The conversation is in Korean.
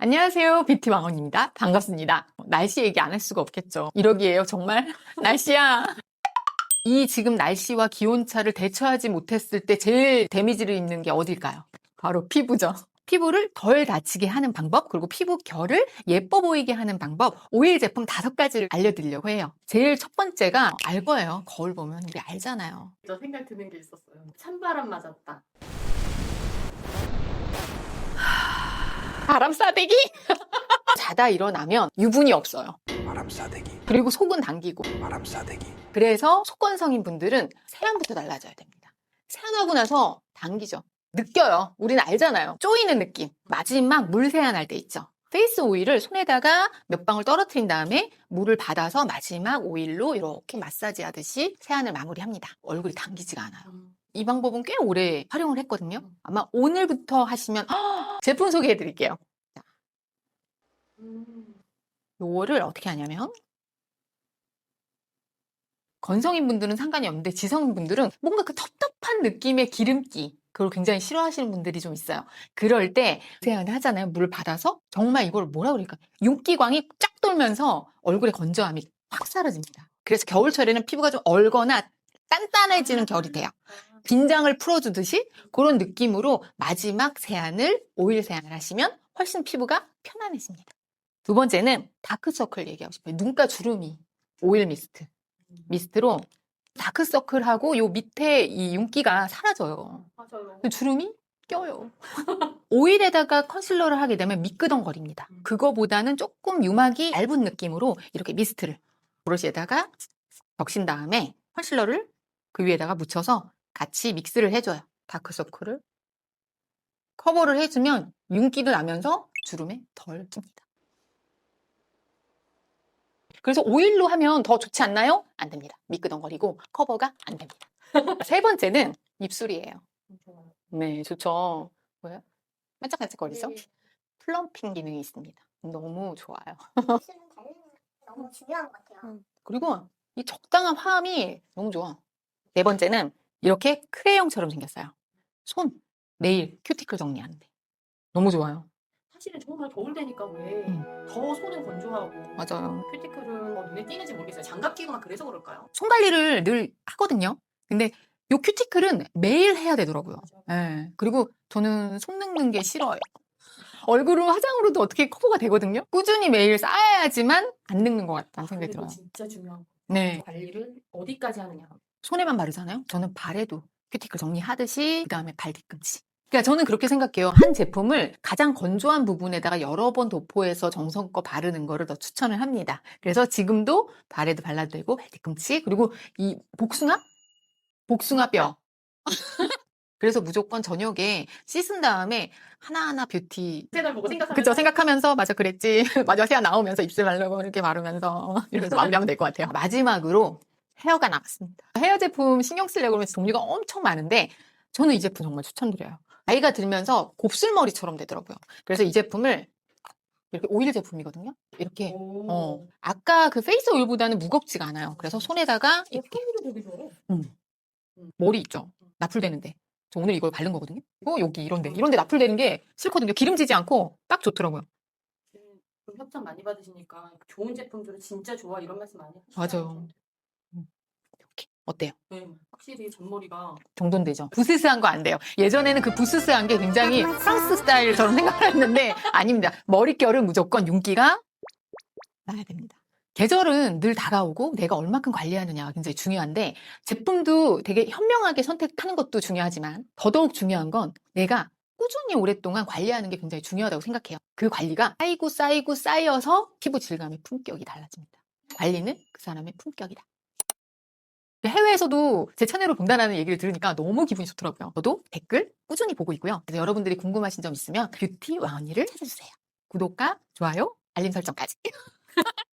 안녕하세요. 뷰티 왕언입니다. 반갑습니다. 날씨 얘기 안 할 수가 없겠죠. 이러기에요, 정말. 날씨야. 이 지금 날씨와 기온차를 대처하지 못했을 때 제일 데미지를 입는 게 어딜까요? 바로 피부죠. 피부를 덜 다치게 하는 방법, 그리고 피부 결을 예뻐 보이게 하는 방법, 오일 제품 다섯 가지를 알려드리려고 해요. 제일 첫 번째가 알 거예요. 거울 보면 우리 알잖아요. 저 생각 드는 게 있었어요. 찬바람 맞았다. 바람 싸대기? 자다 일어나면 유분이 없어요. 바람 싸대기, 그리고 속은 당기고. 바람 싸대기. 그래서 속건성인 분들은 세안부터 달라져야 됩니다. 세안하고 나서 당기죠. 느껴요. 우리는 알잖아요. 쪼이는 느낌. 마지막 물 세안할 때 있죠. 페이스 오일을 손에다가 몇 방울 떨어뜨린 다음에 물을 받아서 마지막 오일로 이렇게 마사지 하듯이 세안을 마무리합니다. 얼굴이 당기지가 않아요. 이 방법은 꽤 오래 활용을 했거든요. 아마 오늘부터 하시면 제품 소개해 드릴게요. 음. 요거를 어떻게 하냐면 건성인 분들은 상관이 없는데 지성인 분들은 뭔가 그 텁텁한 느낌의 기름기 그걸 굉장히 싫어하시는 분들이 좀 있어요. 그럴 때 세안을 하잖아요. 물을 받아서 정말 이걸 뭐라 그럴까 윤기광이 쫙 돌면서 얼굴의 건조함이 확 사라집니다. 그래서 겨울철에는 피부가 좀 얼거나 단단해지는 결이 돼요. 긴장을 풀어주듯이 그런 느낌으로 마지막 세안을 오일 세안을 하시면 훨씬 피부가 편안해집니다. 두 번째는 다크서클 얘기하고 싶어요. 눈가 주름이 오일 미스트. 미스트로 다크서클하고 요 밑에 이 윤기가 사라져요. 맞아요. 그 주름이 껴요. 오일에다가 컨실러를 하게 되면 미끄덩거립니다. 그거보다는 조금 유막이 얇은 느낌으로 이렇게 미스트를 브러쉬에다가 적신 다음에 컨실러를 그 위에다가 묻혀서 같이 믹스를 해줘요. 다크서클을 커버를 해주면 윤기도 나면서 주름에 덜 낍니다. 그래서 오일로 하면 더 좋지 않나요? 안 됩니다. 미끄덩거리고 커버가 안 됩니다. 세 번째는 입술이에요. 네, 좋죠. 뭐야? 반짝반짝거리죠? 네. 플럼핑 기능이 있습니다. 너무 좋아요. 입술은 너무 중요한 것 같아요. 그리고 이 적당한 화음이 너무 좋아. 네 번째는 이렇게 크레용처럼 생겼어요. 손, 네일, 큐티클 정리하는데. 너무 좋아요. 사실은 정말 겨울 되니까 왜더 음. 손은 건조하고 맞아요. 큐티클은 뭐 눈에 띄는지 모르겠어요. 장갑 끼고 막 그래서 그럴까요? 손 관리를 늘 하거든요. 근데 요 큐티클은 매일 해야 되더라고요. 예. 그리고 저는 손 늙는 게 싫어요. 얼굴은 화장으로도 어떻게 커버가 되거든요. 꾸준히 매일 쌓아야지만 안 늙는 것 같다는 생각이 그리고 들어요. 진짜 중요한 거. 네. 관리를 어디까지 하느냐. 손에만 바르잖아요. 저는 발에도 큐티클 정리하듯이 그다음에 발 뒤꿈치. 그러니까 저는 그렇게 생각해요. 한 제품을 가장 건조한 부분에다가 여러 번 도포해서 정성껏 바르는 거를 더 추천을 합니다. 그래서 지금도 발에도 발라도 되고 발 뒤꿈치 그리고 이 복숭아? 복숭아 뼈. 그래서 무조건 저녁에 씻은 다음에 하나하나 뷰티 세달 보고 생각하면 그쵸 생각하면서 맞아 그랬지 맞아 세안 나오면서 입술 바르고 이렇게 바르면서 이렇게 마무리하면 될 것 같아요 마지막으로 헤어가 남았습니다. 헤어 제품 신경 쓰려고 그러면 종류가 엄청 많은데 저는 이 제품 정말 추천드려요. 나이가 들면서 곱슬머리처럼 되더라고요. 그래서 이 제품을 이렇게 오일 제품이거든요. 이렇게 오. 어 아까 그 페이스 오일보다는 무겁지가 않아요. 그래서 손에다가 이렇게 손으로 되게 좋아요. 머리 있죠? 나풀되는데. 저 오늘 이걸 바른 거거든요. 어 여기 이런데. 이런데 나풀되는 게 싫거든요. 기름지지 않고 딱 좋더라고요. 좀 협찬 많이 받으시니까 좋은 제품들은 진짜 좋아 이런 말씀 많이 하시죠. 맞아요. 어때요? 네, 확실히 잔머리가 정돈되죠? 부스스한 거 안 돼요. 예전에는 그 부스스한 게 굉장히 프랑스 스타일처럼 생각을 했는데 아닙니다. 머릿결은 무조건 윤기가 나야 됩니다. 계절은 늘 다가오고 내가 얼마큼 관리하느냐가 굉장히 중요한데 제품도 되게 현명하게 선택하는 것도 중요하지만 더더욱 중요한 건 내가 꾸준히 오랫동안 관리하는 게 굉장히 중요하다고 생각해요. 그 관리가 쌓이고 쌓이고 쌓여서 피부 질감의 품격이 달라집니다. 관리는 그 사람의 품격이다. 해외에서도 제 채널을 본다는 얘기를 들으니까 너무 기분이 좋더라고요. 저도 댓글 꾸준히 보고 있고요. 그래서 여러분들이 궁금하신 점 있으면 뷰티 왕언니를 찾아주세요. 구독과 좋아요, 알림 설정까지.